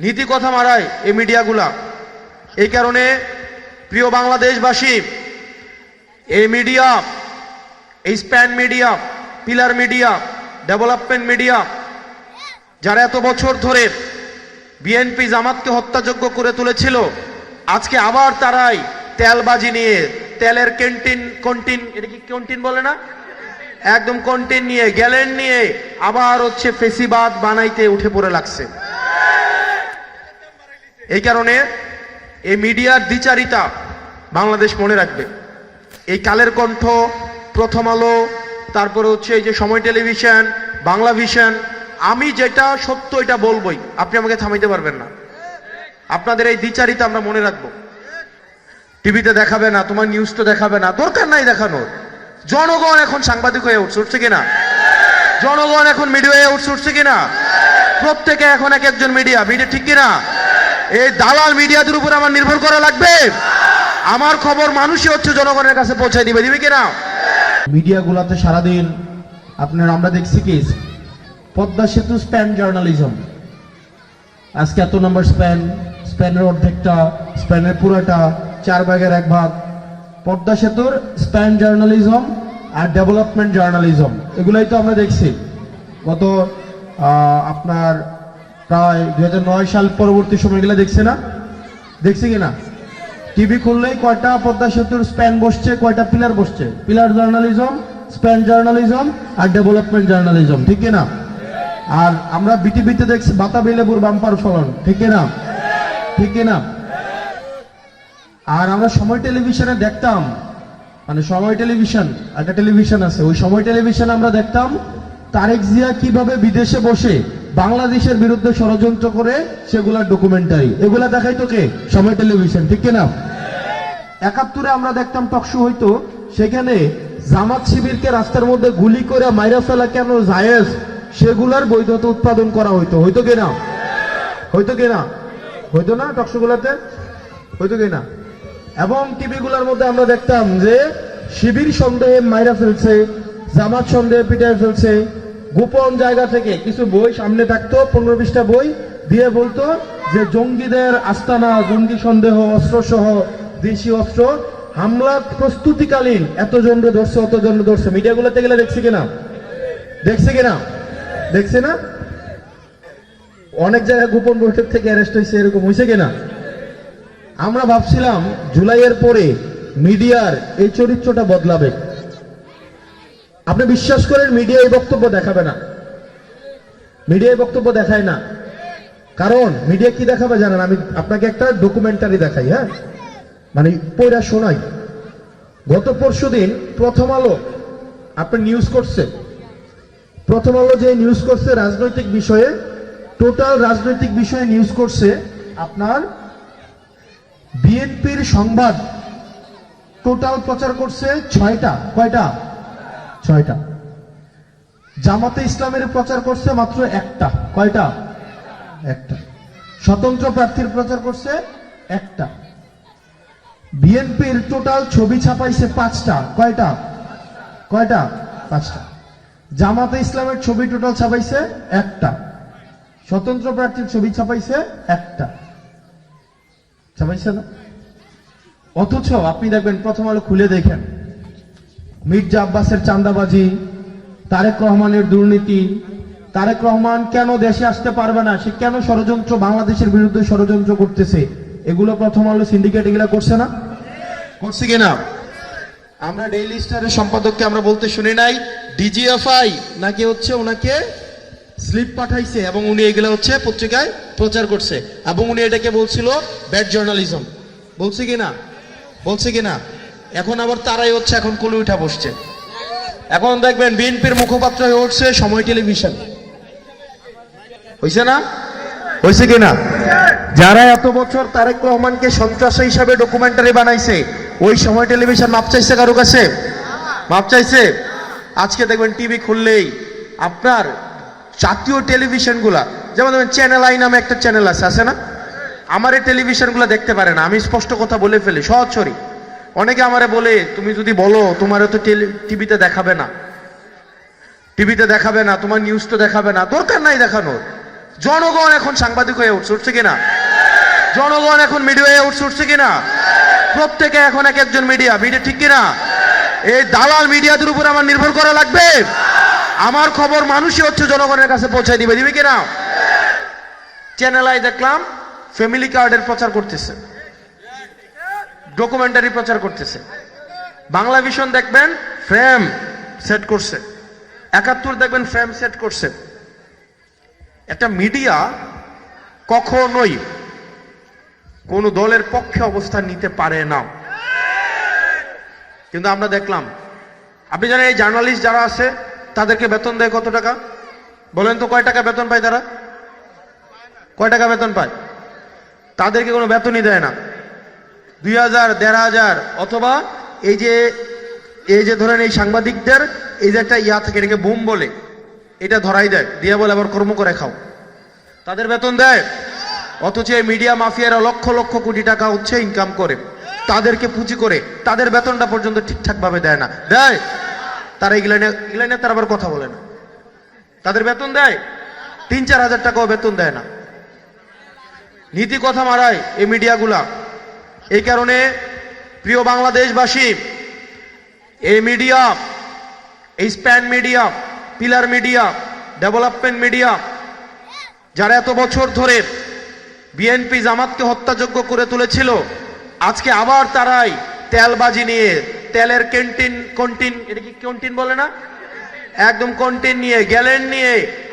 নীতি কথা মারায় এই মিডিয়াগুলা। এই কারণে প্রিয় বাংলাদেশবাসী, এই মিডিয়া, এই span media, pillar media, development media, যারা এত বছর ধরে বিএনপি জামাতকে হত্যাযোগ্য করে তুলেছিল, আজকে আবার তারাই তেলবাজি নিয়ে, তেলের ক্যান্টিন কন্টিন এটা কি ক্যান্টিন বলে না? একদম কন্টিন নিয়ে, গ্যালেন নিয়ে আবার হচ্ছে ফেসিবাদ বানাইতে উঠে পড়ে লাগছে। এই কারণে এই মিডিয়ার দ্বিচারিতা বাংলাদেশ মনে রাখবে। এই কালের কণ্ঠ, প্রথম আলো, তারপরে হচ্ছে এই যে সময় টেলিভিশন, বাংলা ভিশন, আমি যেটা সত্য এটা বলবই। আপনি আমাকে থামাইতে পারবেন না। আপনাদের এই দ্বিচারিতা আমরা মনে রাখব। টিভিতে দেখাবে না, তোমার নিউজ তো দেখাবে না, দরকার নাই দেখানোর। জনগণ এখন সাংবাদিক হয়ে উঠছে উঠছে কিনা? জনগণ এখন মিডিয়া হয়ে উঠছে উঠছে কিনা? প্রত্যেকে এখন এক একজন মিডিয়া মিডিয়া ঠিক কিনা? এই দালাল মিডিয়াদের উপর আমার নির্ভর করা লাগবে। আমার খবর মানুষই হচ্ছে জনগণের কাছে পৌঁছায় দিবে দিবে কিনা? মিডিয়াগুলোতে সারাদিন আপনার আমরা দেখছি কি? পদ্মা সেতু স্প্যান জার্নালিজম। আজকে এত নম্বর স্প্যান, স্প্যানের অর্ধেকটা, স্প্যানের পুরোটা, চার ভাগের এক ভাগ। পদ্মা সেতুর স্প্যান জার্নালিজম আর ডেভেলপমেন্ট জার্নালিজম, এগুলাই তো আমরা দেখছি। গত আপনার প্রায় দুই হাজার নয় সাল পরবর্তী সময়গুলো দেখছে না? দেখছি কিনা টিভি খুললেই কয়টা পদ্মা সেতুর স্প্যান বসছে, কয়টা পিলার বসছে? পিলার জার্নালিজম স্প্যান জার্নালিজম আর ডেভেলপমেন্ট জার্নালিজম ঠিক না? আর আমরা বিটিভিতে দেখছি বাতাবি লেবুর বাম্পার ফলন, ঠিক না? ঠিক না? আর আমরা সময় টেলিভিশনে দেখতাম মানে সময় টেলিভিশন, একটা টেলিভিশন আছে, ওই সময় টেলিভিশনে আমরা দেখতাম, তারেক জিয়া কীভাবে বিদেশে বসে বাংলাদেশের বিরুদ্ধে ষড়যন্ত্র করে সেগুলার ডকুমেন্টারি এগুলা দেখাই তোকে, সময় টেলিভিশন ঠিক না একাত্তরে আমরা দেখতাম টকশো হইতো, সেখানে জামাত শিবিরকে রাস্তার মধ্যে গুলি করে মাইরা ফেলা কেন জায়েজ? সেগুলার বৈধতা উৎপাদন করা হইতো। হইতো কিনা? হইতো কিনা? হইতো না টকশোগুলাতে হইতো কিনা? এবং টিভি গুলার মধ্যে আমরা দেখতাম যে শিবির সন্দেহে মাইরা ফেলছে, জামাত সন্দেহে পিটায় ফেলছে গোপন জায়গা থেকে কিছু বই সামনে থাকতো, পনেরো বিশটা বই, দিয়ে বলতো যে জঙ্গিদের আস্তানা, জঙ্গি সন্দেহ অস্ত্র সহ দেশি অস্ত্র, হামলা প্রস্তুতিকালীন এতজন ধরছে অতজন ধরছে। মিডিয়াগুলোতে গেলে দেখছি কিনা? দেখছে কিনা? দেখছে না? অনেক জায়গায় গোপন বৈঠক থেকে অ্যারেস্ট হয়েছে, এরকম হয়েছে কিনা? আমরা ভাবছিলাম, জুলাইয়ের পরে মিডিয়ার এই চরিত্রটা বদলাবে। আপনি বিশ্বাস করেন মিডিয়া এই বক্তব্য দেখাবে না? মিডিয়া এই বক্তব্য দেখায় না? কারণ মিডিয়া কি দেখাবে জানেন? আমি আপনাকে একটা ডকুমেন্টারি দেখাই হ্যাঁ? মানে পয়রা শোনাই। গত পরশু দিন প্রথম আলো আপনি নিউজ করছে প্রথম আলো যে নিউজ করছে রাজনৈতিক বিষয়ে টোটাল রাজনৈতিক বিষয়ে নিউজ করছে আপনার বিএনপির সংবাদ। টোটাল প্রচার করছে ছয়টা, কয়টা? ছয়টা। জামাতে ইসলামের প্রচার করছে মাত্র একটা। কয়টা? একটা। স্বতন্ত্র প্রার্থীর প্রচার করছে একটা। বিএনপির টোটাল ছবি ছাপাইছে পাঁচটা। কয়টা? কয়টা? পাঁচটা। জামাতে ইসলামের ছবি টোটাল ছাপাইছে একটা। স্বতন্ত্র প্রার্থীর ছবি ছাপাইছে একটা। ছাপাইছে না? অথচ আপনি দেখবেন প্রথম আলো খুলে দেখেন। মির্জা আব্বাসের চান্দাবাজি তারেক রহমানের দুর্নীতি। তারেক রহমান কেন দেশে আসতে পারবে না? সে কেন ষড়যন্ত্র বাংলাদেশের বিরুদ্ধে ষড়যন্ত্র করতেছে? এগুলো প্রথম আলো সিন্ডিকেট এগুলা করছে না? করছি কিনা? আমরা ডেইলি স্টারের সম্পাদককে আমরা বলতে শুনি নাই। ডিজিএফআই নাকি হচ্ছে ওনাকে স্লিপ পাঠাইছে এবং উনি এগুলো হচ্ছে পত্রিকায় প্রচার করছে। এবং উনি এটাকে বলছিল ব্যাড জার্নালিজম বলছে কিনা? বলছে কিনা? এখন আবার তারাই হচ্ছে, এখন কুলে উঠা বসছে। এখন দেখবেন বিএনপির মুখপাত্র হয়ে উঠছে সময় টেলিভিশন। হয়েছে না? হয়েছে কিনা? যারা এত বছর তারেক রহমানকে সন্ত্রাসী হিসাবে ডকুমেন্টারি বানাইছে, ওই সময় টেলিভিশন মাপ চাইছে কারও কাছে? মাপ চাইছে? আজকে দেখবেন টিভি খুললেই আপনার জাতীয় টেলিভিশনগুলা, যেমন দেখবেন চ্যানেল আই নামে একটা চ্যানেল আছে আছে না? আমার এই টেলিভিশনগুলো দেখতে পারে না, আমি স্পষ্ট কথা বলে ফেলি সহজরি অনেকে আমারে বলে, তুমি যদি বলো তোমার তো টিভিতে দেখাবে না। টিভিতে দেখাবে না, তোমার নিউজ তো দেখাবে না। দরকার নাই দেখানোর। জনগণ এখন সাংবাদিক হয়ে উঠছে কিনা? জনগণ এখন মিডিয়া হয়ে উঠছে কিনা? প্রত্যেকে এখন এক একজন মিডিয়া মিডিয়া ঠিক কিনা? এই দালাল মিডিয়াদের উপর আমার নির্ভর করা লাগবে। আমার খবর মানুষই হচ্ছে জনগণের কাছে পৌঁছে দিবে দিবে কিনা? চ্যানেল আই দেখলাম ফ্যামিলি কার্ডের প্রচার করতেছে। ডকুমেন্টারি প্রচার করতেছে। বাংলা ভিশন দেখবেন ফ্রেম সেট করছে। একাত্তর দেখবেন ফ্রেম সেট করছে। একটা মিডিয়া কখনোই কোন দলের পক্ষে অবস্থান নিতে পারে না। কিন্তু আমরা দেখলাম, আপনি জানেন এই জার্নালিস্ট যারা আছে, তাদেরকে বেতন দেয় কত টাকা? বলেন তো কয় টাকা বেতন পায় তারা? কয় টাকা বেতন পায়? তাদেরকে কোনো বেতনই দেয় না। দুই হাজার, দেড় হাজার, অথবা এই যে এই যে ধরেন এই সাংবাদিকদের, এই যে একটা ইয়া থাকে, এটাকে বুম বলে। এটা ধরাই দেয়, দিয়ে বলে, আবার কর্ম করে খাও। তাদের বেতন দেয়। অথচ এই মিডিয়া মাফিয়ারা লক্ষ লক্ষ কোটি টাকা হচ্ছে ইনকাম করে। তাদেরকে পুঁজি করে, তাদের বেতনটা পর্যন্ত ঠিকঠাক ভাবে দেয় না। দেয়! তারা এগুলা এগুলা তারা আবার কথা বলে না। তাদের বেতন দেয়। তিন চার হাজার টাকাও বেতন দেয় না। নীতি কথা মারায় এই মিডিয়াগুলা। এই কারণে প্রিয় বাংলাদেশবাসী, এই মিডিয়া এই span media pillar media development media যারা এত বছর ধরে বিএনপি জামাতকে হত্যাযোগ্য করে তুলেছিল, আজকে আবার তারাই তেলবাজি নিয়ে, তেলের ক্যান্টিন কন্টিন এটা কি কন্টিন বলে না? একদম কন্টিন নিয়ে, গ্যালেন নিয়ে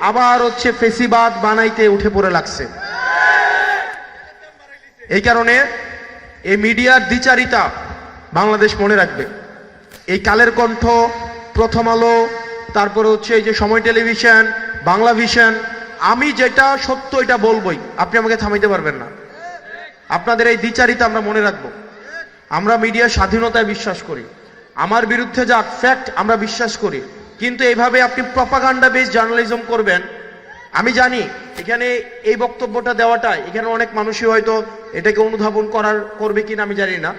আবার হচ্ছে ফেসিবাদ বানাইতে উঠে পড়ে লাগছে। এই কারণে এই মিডিয়ার দ্বিচারিতা বাংলাদেশ মনে রাখবে। এই কালের কণ্ঠ, প্রথম আলো, তারপরে হচ্ছে এই যে সময় টেলিভিশন, বাংলা ভিশন, আমি যেটা সত্য এটা বলবই। আপনি আমাকে থামাইতে পারবেন না। আপনাদের এই দ্বিচারিতা আমরা মনে রাখব। আমরা মিডিয়ার স্বাধীনতায় বিশ্বাস করি। আমার বিরুদ্ধে যা ফ্যাক্ট আমরা বিশ্বাস করি। কিন্তু এইভাবে আপনি প্রপাগান্ডা বেস জার্নালিজম করবেন আমি জানি, এখানে এই বক্তব্যটা দেওয়াটা এখানে অনেক মানুষই হয়তো এটাকে অনুধাবন করার, করবে কিনা আমি জানি না।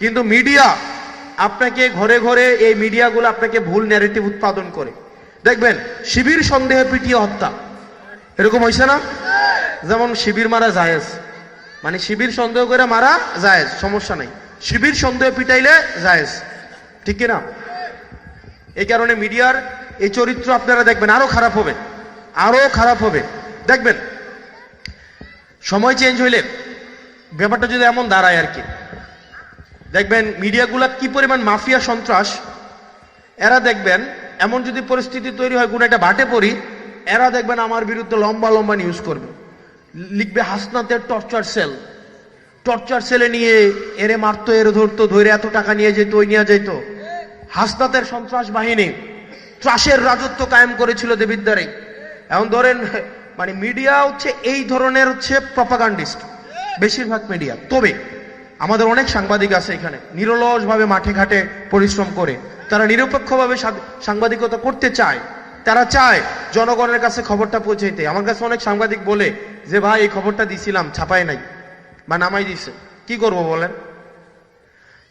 কিন্তু মিডিয়া আপনাকে ঘরে ঘরে এই মিডিয়াগুলো আপনাকে ভুল ন্যারেটিভ উৎপাদন করে। দেখবেন, শিবির সন্দেহে পিটিয়ে হত্যা। এরকম হয়েছে না? যেমন শিবির মারা জায়েজ। মানে শিবির সন্দেহ করে মারা জায়েজ, সমস্যা নাই। শিবির সন্দেহ পিটাইলে জায়েজ। ঠিক কিনা? এই কারণে মিডিয়ার এই চরিত্র আপনারা দেখবেন আরও খারাপ হবে। আরও খারাপ হবে। দেখবেন, সময় চেঞ্জ হইলে ব্যাপারটা যদি এমন দাঁড়ায় আর কি। দেখবেন, মিডিয়াগুলা কি পরিমাণ মাফিয়া সন্ত্রাস, এরা দেখবেন, এমন যদি পরিস্থিতি তৈরি হয় কোনো একটা বাটে পড়ি এরা দেখবেন আমার বিরুদ্ধে লম্বা লম্বা নিউজ করবে। লিখবে হাসনাতের টর্চার সেল টর্চার সেলে নিয়ে এরে মারতো, এরে ধরতো, ধরে এত টাকা নিয়ে যেত, ওই নিয়ে যেত। হাসনাতের সন্ত্রাস বাহিনী, ত্রাসের রাজত্ব কায়েম করেছিল দেবিদ্বারে এখন ধরেন মানে মিডিয়া হচ্ছে এই ধরনের হচ্ছে প্রপাগান্ডিস্ট বেশিরভাগ মিডিয়া তবে আমাদের অনেক সাংবাদিক আছে এখানে, নিরলসভাবে মাঠে ঘাটে পরিশ্রম করে। তারা নিরপেক্ষভাবে সাংবাদিকতা করতে চায়। তারা চায় জনগণের কাছে খবরটা পৌঁছাইতে। আমার কাছে অনেক সাংবাদিক বলে যে, ভাই, এই খবরটা দিছিলাম ছাপায় নাই বা নামাই দিছে। কি করব বলেন?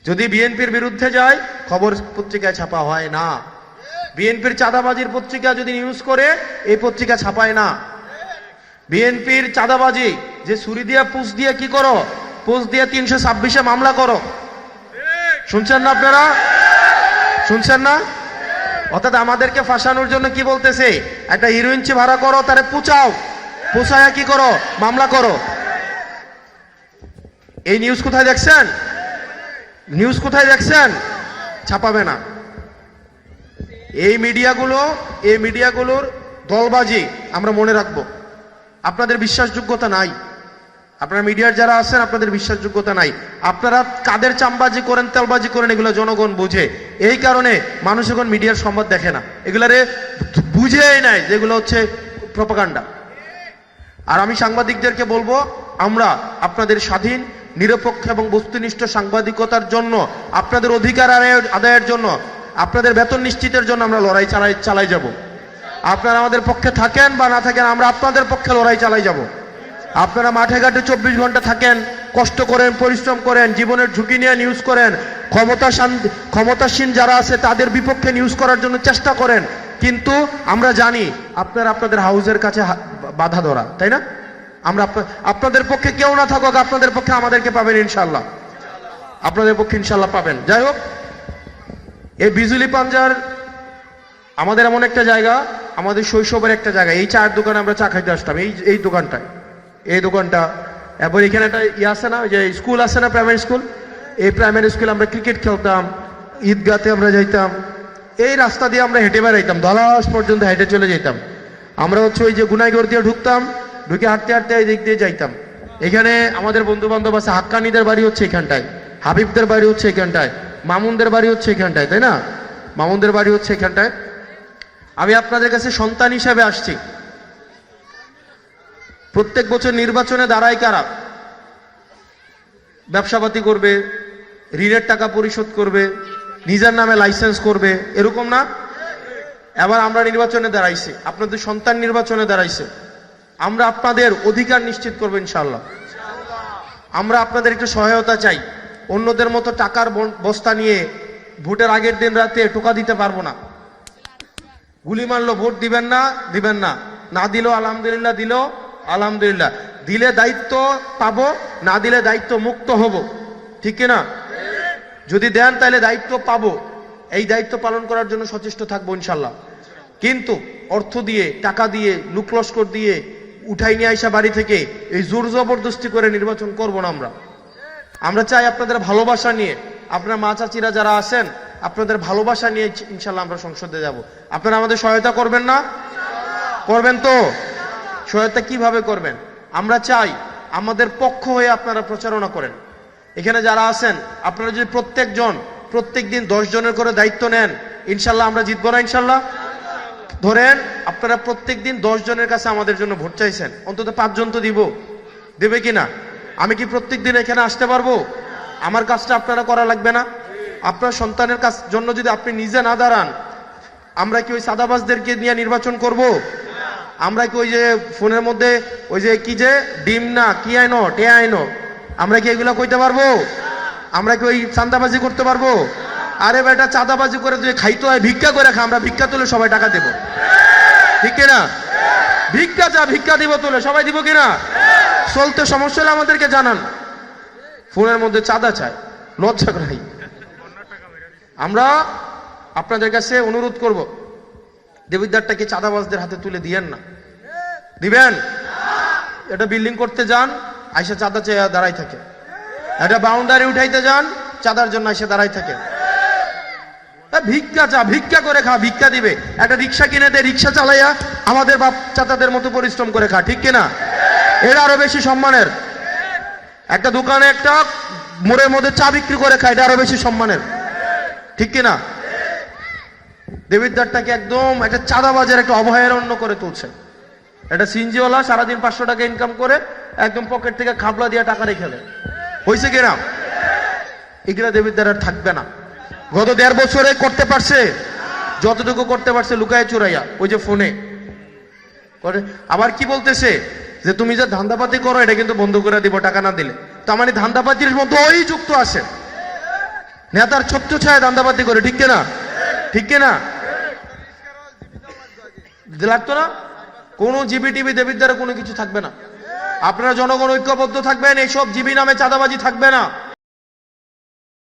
যদি বিএনপির বিরুদ্ধে যায়, খবর পত্রিকায় ছাপা হয় না। বিএনপির চাঁদাবাজির পত্রিকা যদি নিউজ করে, এই পত্রিকা ছাপায় না। বিএনপির চাঁদাবাজি, যে ছুরি দিয়া পুষ দিয়ে কি করো? পুষ দিয়ে তিনশো ছাব্বিশে মামলা করো। শুনছেন না আপনারা? শুনছেন না? অর্থাৎ আমাদেরকে ফাঁসানোর জন্য কি বলতেছে? একটা হিরোইনচি ভাড়া করো, তারে পুচাও। পুষায়া কি করো? মামলা করো। এই নিউজ কোথায় দেখছেন? নিউজ কোথায় দেখছেন? ছাপাবে না। এই মিডিয়াগুলো, এই মিডিয়াগুলোর দলবাজি আমরা মনে রাখব। আপনাদের বিশ্বাসযোগ্যতা নাই। আপনারা মিডিয়ার যারা আছেন, আপনাদের বিশ্বাসযোগ্যতা নাই। আপনারা কাদের চামবাজি করেন, তেলবাজি করেন, এগুলো জনগণ বুঝে। এই কারণে মানুষ এখন মিডিয়ার সংবাদ দেখে না। এগুলারে বুঝেই নাই যেগুলো হচ্ছে প্রপাকাণ্ডা আর আমি সাংবাদিকদেরকে বলব, আমরা আপনাদের স্বাধীন, নিরপেক্ষ এবং বস্তুনিষ্ঠ সাংবাদিকতার জন্য, আপনাদের অধিকার আদায়ের জন্য আপনাদের বেতন নিশ্চিতের জন্য আমরা লড়াই চালাই চালাই যাব। আপনারা আমাদের পক্ষে থাকেন বা না থাকেন, আমরা আপনাদের পক্ষে লড়াই চালাই যাব। আপনারা মাঠে ঘাটে চব্বিশ ঘণ্টা থাকেন, কষ্ট করেন, পরিশ্রম করেন, জীবনের ঝুঁকি নিয়ে নিউজ করেন ক্ষমতাসান ক্ষমতাসীন যারা আছে, তাদের বিপক্ষে নিউজ করার জন্য চেষ্টা করেন। কিন্তু আমরা জানি, আপনারা আপনাদের হাউসের কাছে বাধা ধরা, তাই না? আমরা আপনাদের পক্ষে কেউ না থাকুক, আপনাদের পক্ষে আমাদেরকে পাবেন ইনশাল্লাহ আপনাদের পক্ষে ইনশাল্লাহ পাবেন। যাই হোক এই বিজুলি পাঞ্জার আমাদের এমন একটা জায়গা, আমাদের শৈশবের একটা জায়গা। এই চায়ের দোকানে আমরা চা খাইতে আসতাম, এই এই দোকানটায়। এই দোকানটা। এরপর এখানে একটা ইয়ে আছে না যে স্কুল আছে না প্রাইমারি স্কুল এই প্রাইমারি স্কুলে আমরা ক্রিকেট খেলতাম, ঈদগাতে আমরা যাইতাম। এই রাস্তা দিয়ে আমরা হেঁটে বেড়াইতাম দলাস পর্যন্ত হেঁটে চলে যেতাম আমরা হচ্ছে ওই যে গুনাইগড় দিয়ে ঢুকতাম, ঢুকে হাঁটতে হাঁটতে এই দিক দিয়ে যাইতাম। এখানে আমাদের বন্ধু বান্ধব আছে, হাক্কানিদের বাড়ি হচ্ছে এখানটায়, হাবিবদের বাড়ি হচ্ছে এখানটায়। মামুনদের বাড়ি হচ্ছে এখানটায়, তাই না? মামুনদের বাড়ি হচ্ছে এখানটায়। আমি আপনাদের কাছে সন্তান হিসাবে আসছি। প্রত্যেক বছর নির্বাচনে দাঁড়ায় কারা? ব্যবসাপাতি করবে, ঋণের টাকা পরিশোধ করবে, নিজের নামে লাইসেন্স করবে, এরকম না? এবার আমরা নির্বাচনে দাঁড়াইছি, আপনাদের সন্তান নির্বাচনে দাঁড়াইছে। আমরা আপনাদের অধিকার নিশ্চিত করব ইনশাল্লাহ আমরা আপনাদের একটু সহায়তা চাই। অন্যদের মতো টাকার বস্তা নিয়ে ভোটের আগের দিন রাতে টোকা দিতে পারব না। গুলি মারলো, ভোট দিবেন না দিবেন না। না দিল, আলহামদুলিল্লাহ দিল, আলহামদুলিল্লাহ। দিলে দায়িত্ব পাবো, না দিলে দায়িত্ব মুক্ত হব। ঠিক না যদি দেন তাহলে দায়িত্ব পাবো। এই দায়িত্ব পালন করার জন্য সচেষ্ট থাকব ইনশাল্লাহ কিন্তু অর্থ দিয়ে, টাকা দিয়ে, লুকলস্কর দিয়ে উঠাই নিয়ে আইসা বাড়ি থেকে এই জোর জবরদস্তি করে নির্বাচন করব না আমরা। আমরা চাই আপনাদের ভালোবাসা নিয়ে। আপনার মা চাচিরা যারা আছেন, আপনাদের ভালোবাসা নিয়ে ইনশাল্লাহ আমরা সংসদে যাব। আপনারা আমাদের সহায়তা করবেন না? করবেন তো? সহায়তা কীভাবে করবেন? আমরা চাই আমাদের পক্ষ হয়ে আপনারা প্রচারণা করেন। এখানে যারা আছেন, আপনারা যদি প্রত্যেকজন প্রত্যেক দিন দশ জনের করে দায়িত্ব নেন, ইনশাল্লাহ আমরা জিতবো না, ইনশাল্লাহ? ধরেন, আপনারা প্রত্যেক দিন দশ জনের কাছে আমাদের জন্য ভোট চাইছেন, অন্তত পাঁচজন তো দিব। দেবে কি না আমি কি প্রত্যেক দিন এখানে আসতে পারব? আমার কাজটা আপনারা করা লাগবে না? আপনার সন্তানের কাছ জন্য যদি আপনি নিজে না দাঁড়ান, আমরা কি ওই সাদাবাজদেরকে নিয়ে নির্বাচন করব? আমরা কি ওই যে ফোনের মধ্যে, ওই যে কি যে, ডিম না, কি আইনো, টে আইনো, আমরা কি এগুলো কইতে পারব? আমরা কি ওই চান্দাবাজি করতে পারব? আরে বেটা, চাঁদাবাজি করে যদি খাইতে হয়, ভিক্ষা করে খা, আমরা ভিক্ষা তুলে সবাই টাকা দেবো। ঠিক না ভিক্ষা চা, ভিক্ষা দিব তোলে, সবাই দিব কিনা? চলতে সমস্যা হলে আমাদেরকে জানান। ফোনের মধ্যে চাঁদা চায় লজ্জা নাই আমরা আপনাদের কাছে অনুরোধ করব, দেবিদ্বারটাকে চাঁদাবাজদের হাতে তুলে দিয়েন না। দিবেন? এটা বিল্ডিং করতে যান, আইসা চাঁদা চেয়ে দাঁড়াই থাকে। এটা বাউন্ডারি উঠাইতে যান, চাঁদার জন্য এসে দাঁড়াই থাকে। ভিক্ষা চা, ভিক্ষা করে খা, ভিক্ষা দিবে। একটা রিক্সা কিনে দে, রিক্সা চালাইয়া আমাদের বাপ চাচাদের মতো পরিশ্রম করে খা, ঠিক কিনা? এর আরও বেশি সম্মানের। একটা দোকানে একটা মোড়ের মধ্যে চা বিক্রি করে খায় এটা আরও বেশি সম্মানের। ঠিক কিনা? দেবিদ্বারটাকে একদম একটা চাঁদাবাজের, একটা অভয়ারণ্য করে তুলছে। একটা সিনজিওয়ালা সারাদিন পাঁচশো টাকা ইনকাম করে একদম পকেট থেকে খাবলা দিয়ে টাকা রেখে দেয়। হয়েছে কিনা? এগুলা দেবিদ্বার আর থাকবে না। গত দেড় বছরে করতে পারছে? যতটুকু করতে পারছে, লুকায় চুরাইয়া, ওই যে ফোনে। আবার কি বলতেছে? যে তুমি যে ধান্দাপাতি করো, এটা কিন্তু বন্ধ করে দিব, টাকা না দিলে। তার মানে ধান্দাপাতির মধ্যে ওই যুক্ত আছে। নেতার ছোট্ট ছায় ধান্দাপাতি করে, ঠিক না ঠিক না লাগতো না? কোনো জিবি টিভি দেবীর দ্বারা কোনো কিছু থাকবে না। আপনারা জনগণ ঐক্যবদ্ধ থাকবেন এইসব জিবি নামে চাঁদাবাজি থাকবে না।